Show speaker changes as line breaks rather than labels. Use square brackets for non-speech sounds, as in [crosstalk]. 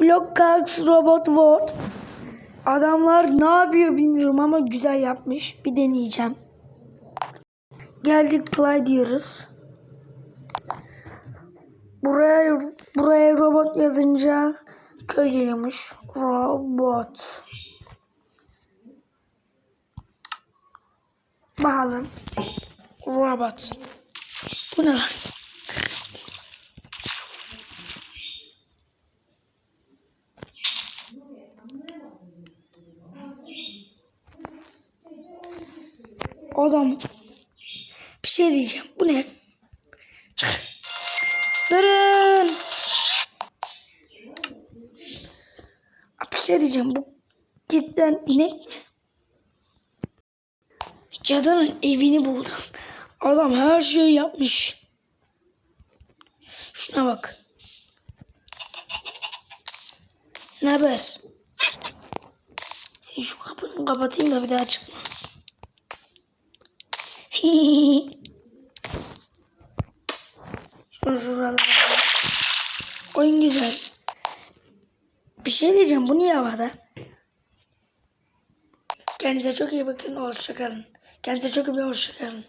Block Cards Robot World. Adamlar ne yapıyor bilmiyorum ama güzel yapmış. Bir deneyeceğim. Geldik play diyoruz. Buraya buraya robot yazınca köy geliyormuş. Robot. Bakalım. Robot. Bu ne lan? Adam. Bir şey diyeceğim. Bu ne? Durun. Bir şey diyeceğim. Bu cidden inek mi? Cadının evini buldum. Adam her şeyi yapmış. Şuna bak. Ne haber? Sen şu kapını kapatayım da bir daha çıkma. [laughs] Şuralara. Oyun güzel. Bir şey diyeceğim. Bu niye havada? Kendinize çok iyi bakın. Hoşçakalın. Kendinize çok iyi bakın. Hoşçakalın.